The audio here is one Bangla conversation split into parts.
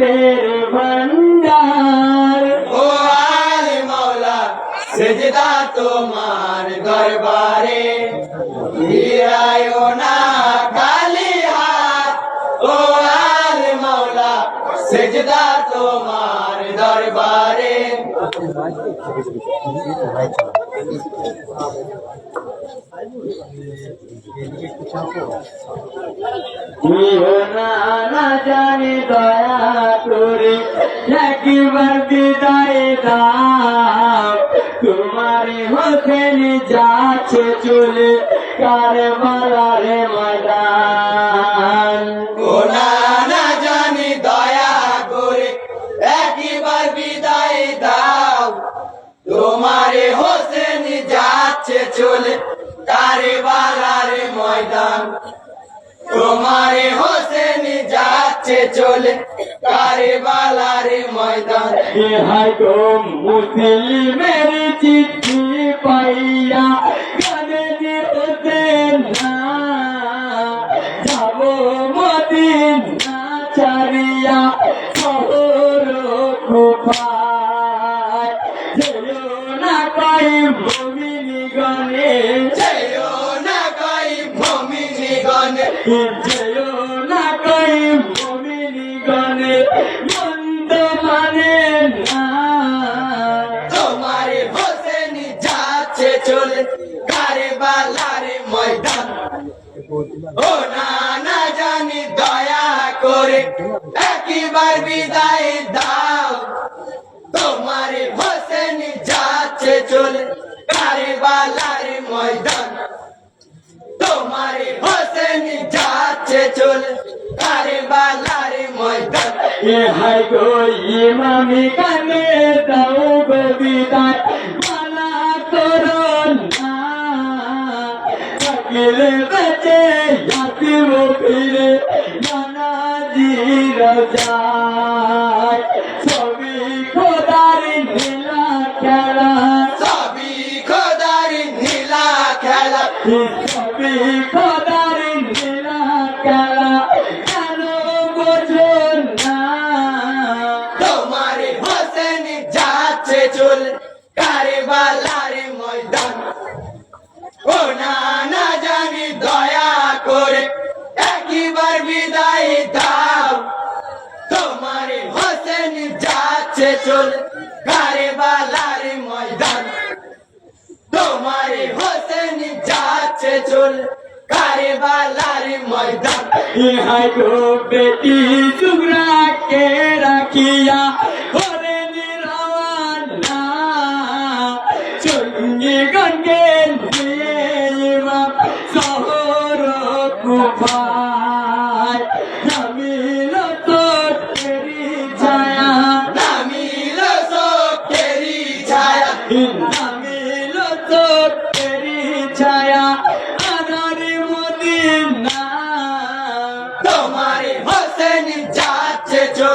রহমতের ভন্ডার ও আলে মাওলা সেজদা তোমার দরবারে ফিরায়ও না খালি হাত ও আলে মাওলা সেজদা তোমার দরবারে ইহো না না জানি ময়দান এ হাই গো মুসলিমের চিঠি পাইয়া কানে দিতে না যাব মদিনা চারিয়া চলে কারে বালার ময়দান। ও না না জানি দয়া করে একবার বিদায় দাও। তোমারে হোসেন যাচ্ছে চলে কারে বালার ময়দান। তোমারে হোসেন যাচ্ছে চলে কারে বালার ময়দান। এ হাই গো ইমামি কানে দাও বিদায়। থাকিলে বেঁচে আসিব ফিরে নানাজি সবই ছবি খোদার নীলা খেলা। সবই খোদার নীলা খেলা। ছবি খোদার যাচ্ছে চল কারবালার ময়দান। ইহাই বেটি টুকরা কে রাখিয়া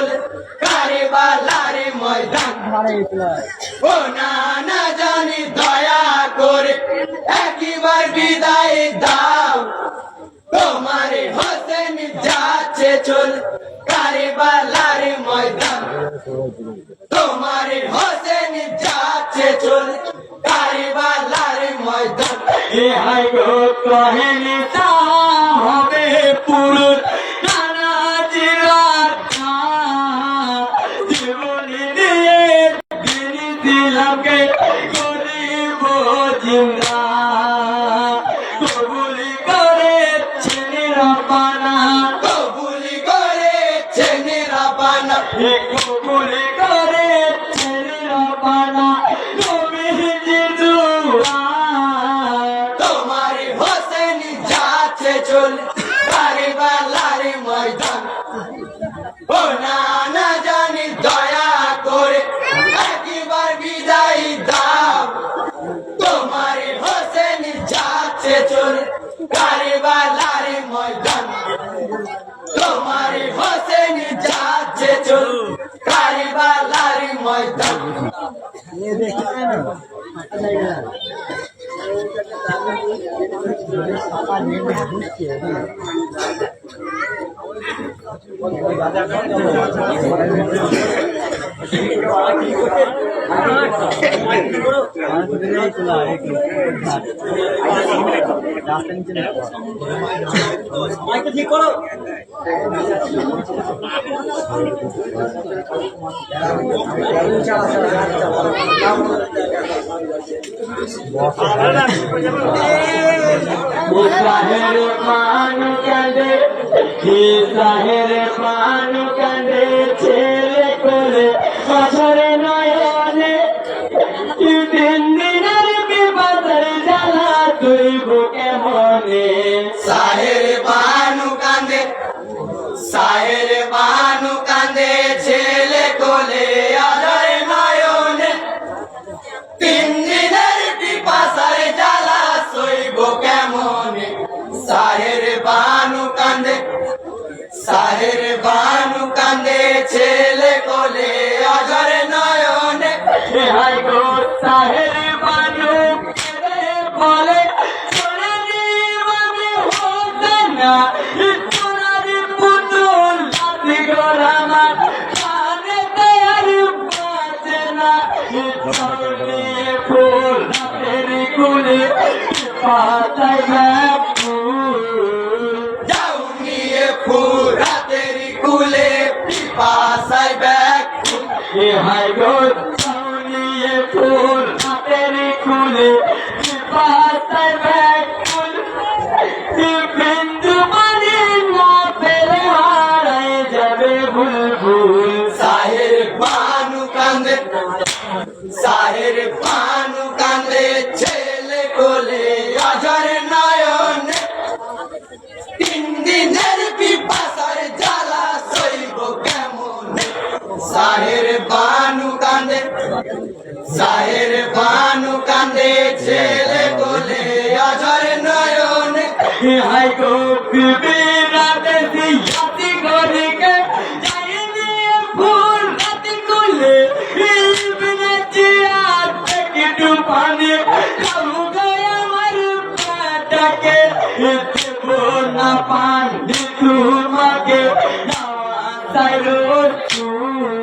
চল কারে বালারে ও না জানি দয়া করে একবার বিদায় দাও। তোমারে হোসেন যাচ্ছে চল কারে বালারে ময়দান। তোমারে হোসেন যাচ্ছে চল কারে বালারে ময়দান ইহাই গো কহিনি চল বারে বালারে ময়দান। ও না না জানি দয়া করে একবার বিদায় দাও। তোমার হোসেন যাচ্ছে চল বারে বালা যাচ্ছে চল কারিবালারি ময়দান। ঠিক করো সাহের পান কাঁদে সাহের পান বানু কান্দে ছেলে কোলে আদর নয়নে। হাই গো সাহের বানু বলে না ফুল রাতের কুলে, পাতায় এ হাই গো চাউলিয়ে ফুল সাহের বানু কান্দে ছেলে কোলে আজর নয়নে। হাই গো বিবি, রাতে দিয়াতি গরিকে যাইনি ফুল রাতে কুলে বিনে জিয়া থেকে ডুবানি কাউ গয়া আমার পাটাকে দেব না পানি তোমাকে নাওয়া সাইরো চুল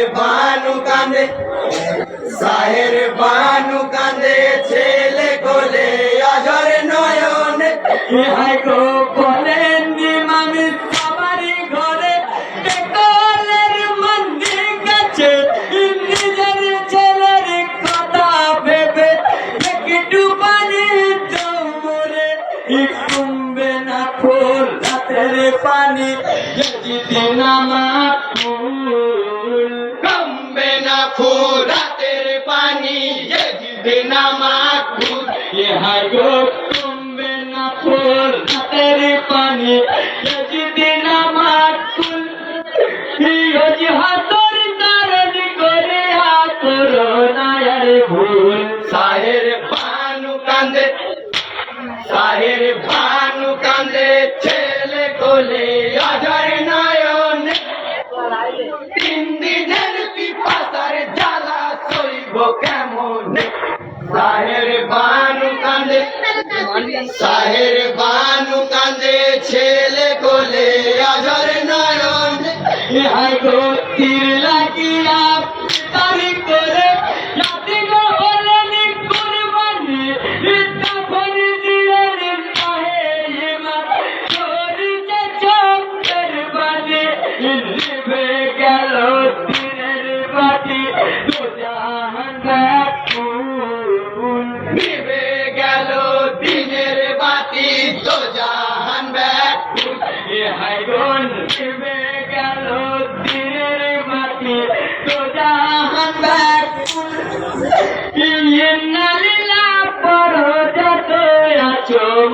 বানু কান্দে সাহের বানু কান্দে ছেলে কোলে আজরে নয়নে। হাই গো বলেন আমি সবারই ঘরে বেকলের মন্দির কাছে নিজের ছেলের কথা ভেবে একটু পানি তোমরে কুম্বে না ফুল রাতের পানি যেদিন আমার ফুল। রাখো রাতের পানি জিবে না মাখো এ হায়ো তুমবে না ফুল রাতের পানি জিবে না মাখো প্রিয় জি হাতর তারণ ভুল।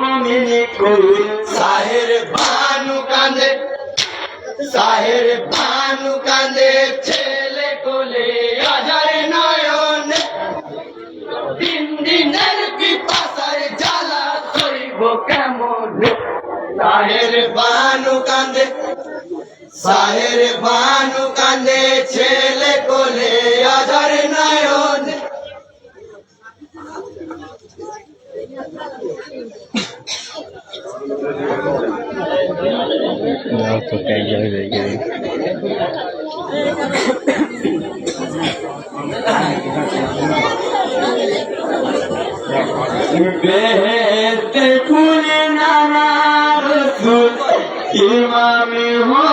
মমিনি কুল সাহের ভানু কান্দে সাহের ভানু কান্দে ছেলে কোলে আজার নয়ন। তিন দিনের পিপাসার জ্বালা সইব কেমন? সাহের ভানু কান্দে সাহের ভানু কান্দে ছেলে কোলে আজার নয়ন বেহেতে ফুলে নানা রসুল ইমামি হো